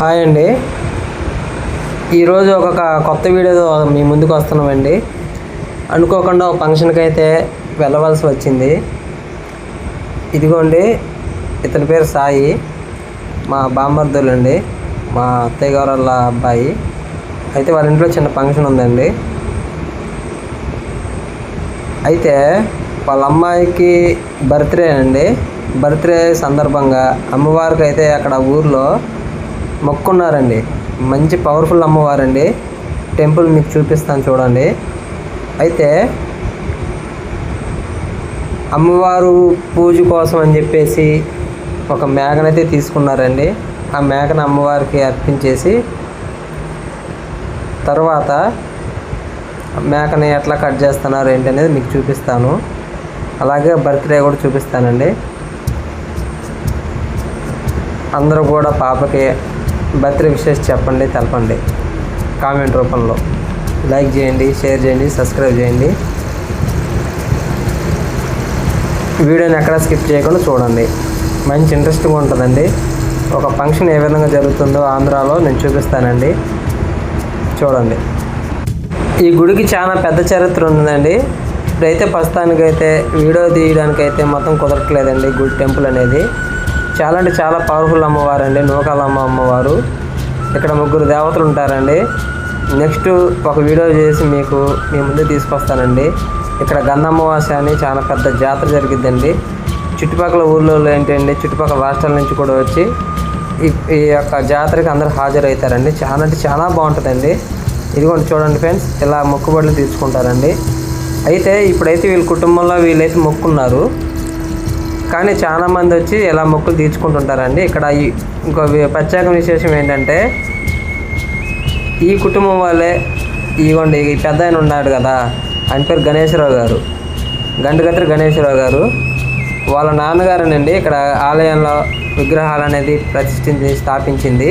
Hi అండి. ఈరోజు ఒక కొత్త వీడియోతో మీ ముందుకు వస్తున్నామండి. అనుకోకుండా ఒక ఫంక్షన్కి అయితే వెళ్ళవలసి వచ్చింది. ఇదిగోండి ఇతని పేరు సాయి. మా బామ్మర్దులండి. మా అత్తయ్య గారు వాళ్ళ అబ్బాయి. అయితే వాళ్ళ ఇంట్లో చిన్న ఫంక్షన్ ఉందండి. అయితే వాళ్ళ అమ్మాయికి బర్త్డే అండి. బర్త్డే సందర్భంగా అమ్మవారికి అయితే అక్కడ ఊర్లో మొక్కున్నారండి. మంచి పవర్ఫుల్ అమ్మవారండి. టెంపుల్ మీకు చూపిస్తాను చూడండి. అయితే అమ్మవారు పూజ కోసం అని చెప్పేసి ఒక మేకనైతే తీసుకున్నారండి. ఆ మేకను అమ్మవారికి అర్పించేసి తర్వాత మేకని ఎట్లా కట్ చేస్తున్నారు ఏంటి అనేది మీకు చూపిస్తాను. అలాగే బర్త్డే కూడా చూపిస్తానండి. అందరూ కూడా పాపకి బర్త్డే విషెస్ చెప్పండి తెలపండి. కామెంట్ రూపంలో. లైక్ చేయండి షేర్ చేయండి సబ్స్క్రైబ్ చేయండి. వీడియోని ఎక్కడ స్కిప్ చేయకుండా చూడండి. మంచి ఇంట్రెస్టింగ్ ఉంటుందండి. ఒక ఫంక్షన్ ఏ విధంగా జరుగుతుందో ఆంధ్రాలో నేను చూపిస్తానండి. చూడండి. ఈ గుడికి చాలా పెద్ద చరిత్ర ఉందండి ఇప్పుడైతే ప్రస్తుతానికైతే వీడియో తీయడానికైతే మొత్తం కుదరట్లేదండి గుడి టెంపుల్ అనేది. చాలా అంటే చాలా పవర్ఫుల్ అమ్మవారు అండి నూకాలమ్మ అమ్మవారు. ఇక్కడ ముగ్గురు దేవతలు ఉంటారండి. నెక్స్ట్ ఒక వీడియో చేసి మీకు మీ ముందు తీసుకొస్తానండి. ఇక్కడ గంధమ్మవాస అని చాలా పెద్ద జాతర జరిగిద్దండి. చుట్టుపక్కల ఊళ్ళో ఏంటండి చుట్టుపక్కల రాష్ట్రాల నుంచి కూడా వచ్చి ఈ ఈ యొక్క జాతరకి అందరూ హాజరవుతారండి. చాలా అంటే చాలా బాగుంటుందండి. ఇదిగోండి చూడండి ఫ్రెండ్స్ ఇలా మొక్కుబడులు తీసుకుంటారండి. అయితే ఇప్పుడైతే వీళ్ళ కుటుంబంలో వీళ్ళైతే మొక్కున్నారు. కానీ చాలామంది వచ్చి ఇలా మొక్కులు తీర్చుకుంటుంటారండి. ఇక్కడ ఈ ఇంకో ప్రత్యేక విశేషం ఏంటంటే ఈ కుటుంబం వాళ్ళే ఇవ్వండి ఈ పెద్ద ఆయన ఉన్నాడు కదా ఆయన పేరు గణేశ్వరరావు గారు. గంటగత్రి గణేశ్వరరావు గారు. వాళ్ళ నాన్నగారేనండి ఇక్కడ ఆలయంలో విగ్రహాలు అనేది ప్రతిష్ఠించి స్థాపించింది.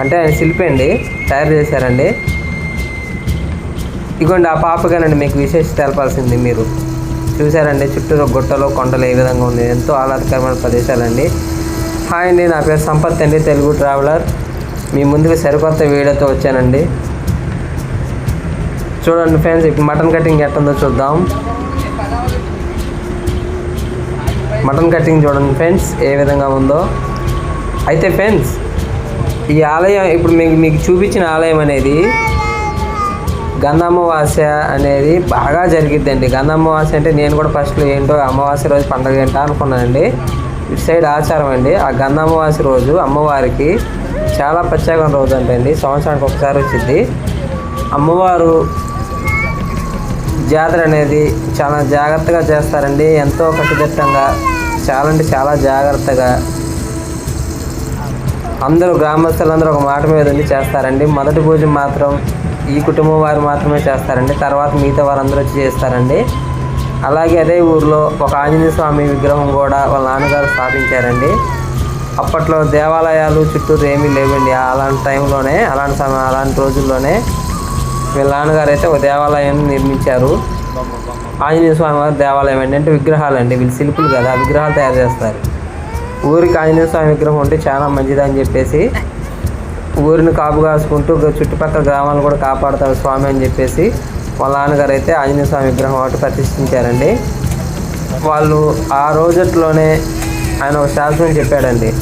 అంటే ఆయన శిల్పి అండి తయారు చేశారండి. ఇగోండి ఆ పాపగానండి మీకు విశేష తెలపాల్సింది మీరు. చూసారండి చుట్టూరు గుట్టలు కొండలు ఏ విధంగా ఉంది ఎంతో ఆహ్లాదకరమైన ప్రదేశాలండి. హాయ్ అండి నా పేరు సంపత్ అండి తెలుగు ట్రావెలర్. మీ ముందుకు సరికొత్త వీడియోతో వచ్చానండి. చూడండి ఫ్రెండ్స్ ఇప్పుడు మటన్ కటింగ్ ఎట్టుందో చూద్దాం. మటన్ కటింగ్ చూడండి ఫ్రెండ్స్ ఏ విధంగా ఉందో. అయితే ఫ్రెండ్స్ ఈ ఆలయం ఇప్పుడు మీకు మీకు చూపించిన ఆలయం అనేది గంధమ్మవాస్య అనేది బాగా జరిగిద్దండి. అమావాస్య అంటే నేను కూడా ఫస్ట్లో ఏంటో అమావాస్య రోజు పండగ ఏంటో అనుకున్నానండి. ఇటు సైడ్ ఆచారం అండి. ఆ గంధమ్మవాస్య రోజు అమ్మవారికి చాలా ప్రత్యేకమైన రోజు అంటండి. సంవత్సరానికి ఒకసారి వచ్చింది అమ్మవారు జాతర అనేది చాలా జాగ్రత్తగా చేస్తారండి. ఎంతో కట్టుదిట్టంగా చాలా అంటే చాలా జాగ్రత్తగా. అందరూ గ్రామస్తులందరూ ఒక మాట మీద ఉండి చేస్తారండి. మొదటి పూజ మాత్రం ఈ కుటుంబం వారు మాత్రమే చేస్తారండి. తర్వాత మిగతా వారందరూ వచ్చి చేస్తారండి. అలాగే అదే ఊర్లో ఒక ఆంజనేయ స్వామి విగ్రహం కూడా వాళ్ళ నాన్నగారు స్థాపించారండి. అప్పట్లో దేవాలయాలు చుట్టూరు ఏమీ లేవండి. అలాంటి టైంలోనే అలాంటి సమయం అలాంటి రోజుల్లోనే వీళ్ళ నాన్నగారు అయితే ఒక దేవాలయాన్ని నిర్మించారు. ఆంజనేయ స్వామి వారి దేవాలయం అండి. అంటే విగ్రహాలు అండి వీళ్ళు శిల్పులు కదా ఆ విగ్రహాలు తయారు చేస్తారు. ఊరికి ఆంజనేయ స్వామి విగ్రహం ఉంటే చాలా మంచిదని చెప్పేసి ఊరిని కాపు కాసుకుంటూ చుట్టుపక్కల గ్రామాలను కూడా కాపాడుతారు స్వామి అని చెప్పేసి వాళ్ళ నాన్నగారు అయితే ఆంజనేయ స్వామి విగ్రహం ఒకటి ప్రతిష్ఠించారండి. వాళ్ళు ఆ రోజుట్లోనే ఆయన ఒక శాసనం చెప్పాడండి.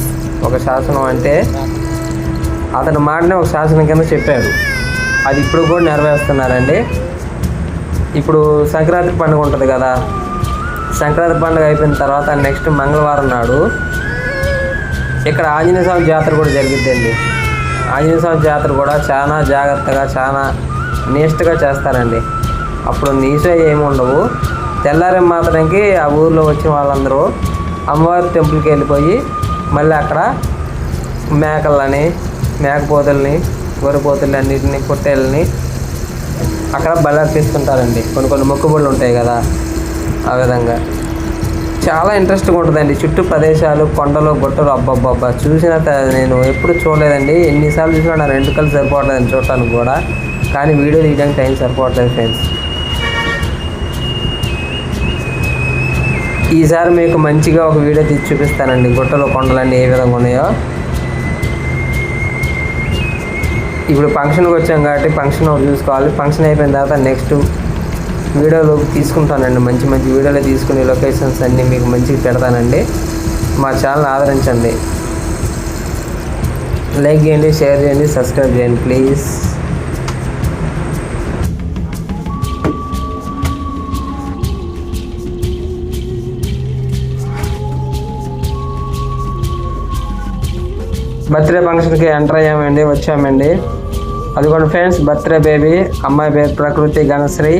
ఒక శాసనం అంటే అతని మాటనే ఒక శాసనం కింద చెప్పాడు. అది ఇప్పుడు కూడా నెరవేరుస్తున్నారండి. ఇప్పుడు సంక్రాంతి పండుగ ఉంటుంది కదా. సంక్రాంతి పండుగ అయిపోయిన తర్వాత నెక్స్ట్ మంగళవారం నాడు ఇక్కడ ఆంజనేయ స్వామి జాతర కూడా జరిగిద్దండి. ఆంజనేయ స్వామి జాతర కూడా చాలా జాగ్రత్తగా చాలా నీస్ట్గా చేస్తారండి. అప్పుడు నీసు ఏమి ఉండవు. తెల్లారే మాత్రానికి ఆ ఊర్లో వచ్చిన వాళ్ళందరూ అమ్మవారి టెంపుల్కి వెళ్ళిపోయి మళ్ళీ అక్కడ మేకలని మేకపోతుల్ని గొర్రెపోతుల్ని అన్నిటిని పొట్టేళ్ళని అక్కడ బలర్పిస్తుంటారండి కొన్ని కొన్ని మొక్కుబడులు ఉంటాయి కదా ఆ విధంగా. చాలా ఇంట్రెస్టింగ్ ఉంటుందండి. చుట్టూ ప్రదేశాలు కొండలు గుట్టలు అబ్బబ్బబ్బా. చూసిన నేను ఎప్పుడు చూడలేదండి. ఎన్నిసార్లు చూసినా నా రెండు కళ్ళు సరిపోవట్లేదండి చూడటానికి కూడా. కానీ వీడియో తీయడానికి టైం సరిపోవట్లేదు ఫ్రెండ్స్. ఈసారి మీకు మంచిగా ఒక వీడియో తీసి చూపిస్తానండి. గుట్టలు కొండలన్నీ ఏ విధంగా ఉన్నాయో. ఇప్పుడు ఫంక్షన్కి వచ్చాం కాబట్టి ఫంక్షన్ ఒకటి చూసుకోవాలి. ఫంక్షన్ అయిపోయిన తర్వాత నెక్స్ట్ వీడియోలో తీసుకుంటానండి. మంచి మంచి వీడియోలు తీసుకునే లొకేషన్స్ అన్నీ మీకు మంచిగా పెడతానండి. మా ఛానల్ ఆదరించండి. లైక్ చేయండి షేర్ చేయండి సబ్స్క్రైబ్ చేయండి ప్లీజ్. బర్త్డే ఫంక్షన్కి ఎంటర్ అయ్యామండి వచ్చామండి. అదిగోండి ఫ్రెండ్స్ బర్త్డే బేబీ అమ్మాయి పేరు ప్రకృతి గణశ్రీ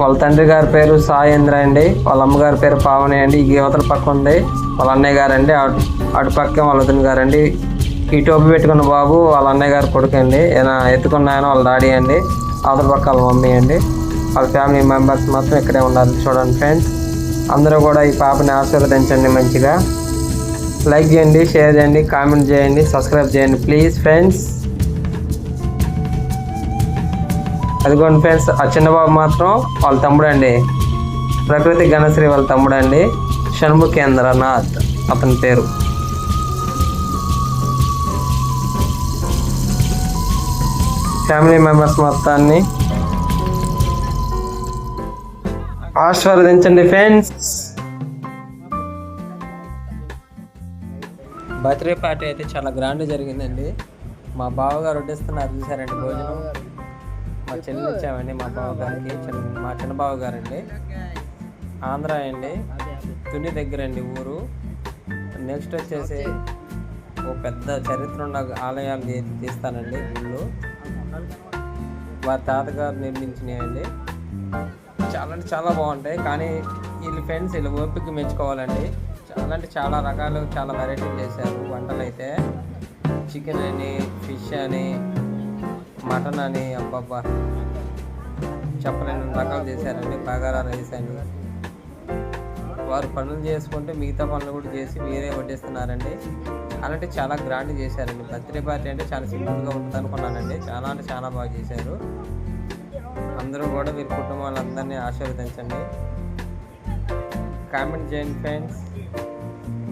వాళ్ళ తండ్రి గారి పేరు సాయేంద్ర అండి. వాళ్ళ అమ్మగారి పేరు పావని అండి. ఈ యువతల పక్క ఉంది. వాళ్ళ అన్నయ్య గారు అండి. అటు అటు పక్క వాళ్ళ వదిన గారు అండి. ఈ టోపీ పెట్టుకున్న బాబు వాళ్ళ అన్నయ్య గారు కొడుకు అండి. ఈయన ఎత్తుకున్న ఆయన వాళ్ళ డాడీ అండి. అవతల పక్క వాళ్ళ మమ్మీ అండి. వాళ్ళ ఫ్యామిలీ మెంబర్స్ మొత్తం ఇక్కడే ఉండాలి చూడండి ఫ్రెండ్స్. అందరూ కూడా ఈ పాపని ఆశీర్వదించండి మంచిగా. లైక్ చేయండి షేర్ చేయండి కామెంట్ చేయండి సబ్స్క్రైబ్ చేయండి ప్లీజ్ ఫ్రెండ్స్. అదిగోండి ఫ్రెండ్స్ ఆ చిన్నబాబు మాత్రం వాళ్ళ తమ్ముడు అండి ప్రకృతి గణశ్రీ వాళ్ళ తమ్ముడు అండి షణ్ముఖేంద్రనాథ్ అతని పేరు. ఫ్యామిలీ మెంబర్స్ మొత్తాన్ని ఆశీర్వదించండి ఫ్రెండ్స్. బర్త్డే పార్టీ అయితే చాలా గ్రాండ్ జరిగిందండి. మా బావగారు వడ్డిస్తున్నారు చూసారండి భోజనం. మా చెల్లి ఇచ్చామండి మా బావగారికి చిన్న మా చిన్న బావగారండి ఆంధ్ర అండి తుని దగ్గర అండి ఊరు. నెక్స్ట్ వచ్చేసి ఓ పెద్ద చరిత్ర ఉన్న ఆలయాలు తీస్తానండి గుళ్ళు వారి తాతగారు నిర్మించినాయండి. చాలా అంటే చాలా బాగుంటాయి కానీ వీళ్ళ ఫ్రెండ్స్ వీళ్ళు ఓపిక మెచ్చుకోవాలండి. చాలా అంటే చాలా రకాలు చాలా వెరైటీలు చేశారు వంటలు అయితే చికెన్ అని ఫిష్ అని మటన్ అని అబ్బబ్బా. చెప్పలేని రకాలు చేశారండి బగారా రైస్ అని వారు పనులు చేసుకుంటే మిగతా పనులు కూడా చేసి మీరే వడ్డిస్తున్నారండి. అలాంటి చాలా గ్రాండ్ చేశారండి. బర్త్డే పార్టీ అంటే చాలా సింపుల్గా ఉంటుంది అనుకున్నానండి. చాలా అంటే చాలా బాగా చేశారు. అందరూ కూడా వీరి కుటుంబాలందరినీ ఆశీర్వదించండి. కామెంట్ చేయండి friends.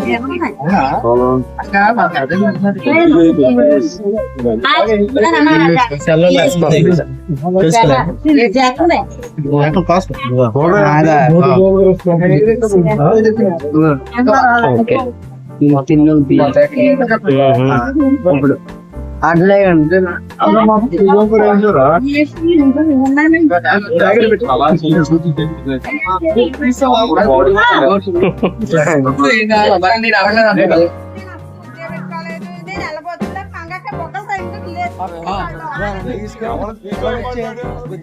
em không phải Tolong. Agama nggak ada yang Oke. Mau tinggal di. అట్లే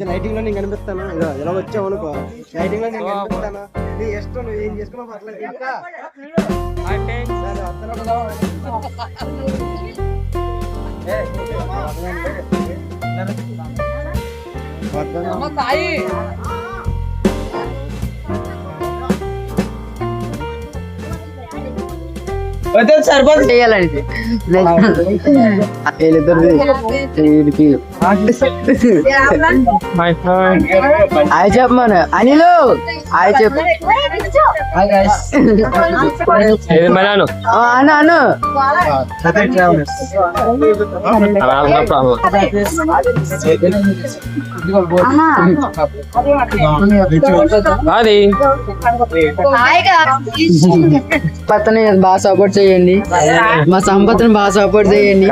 లైటింగ్లో నేను కనిపిస్తాను ఇలా వచ్చావు అనుకో లైటింగ్లో నేను కనిపిస్తాను నీ ఇష్టం నువ్వు ఏం చేసుకున్నా పర్లేదు ఇంకా సరే, సరిపోతుంది చేయాలండి. హాయ్ చెప్పమను. అనిలు హాయ్ చెప్పు. ఆ, అను అను. అది. బాగా సపోర్ట్ చేయండి. మా సంపత్ని బాగా సపోర్ట్ చేయండి.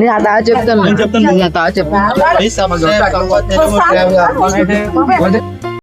నేను అదా చెప్తాను. నేను అదా చెప్తాను.